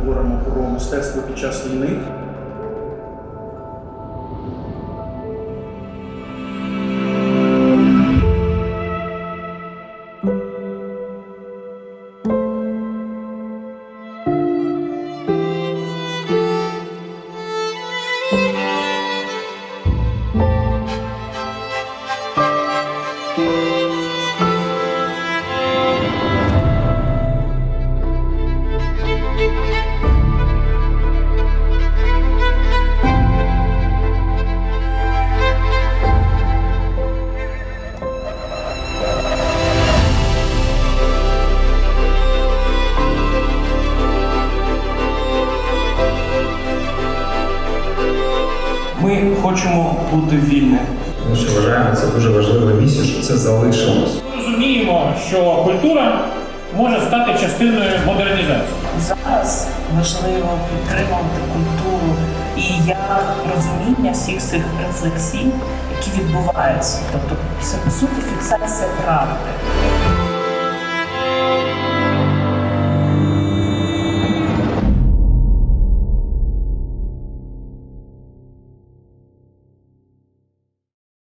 говоримо про мистецтво під час війни. Ми хочемо бути вільними. Тому що вважаємо це дуже важлива місія, щоб це залишилось. Ми розуміємо, що культура може стати частиною модернізації. Зараз важливо підтримувати культуру і як розуміння всіх цих рефлексій, які відбуваються. Тобто це по суті фіксація правди.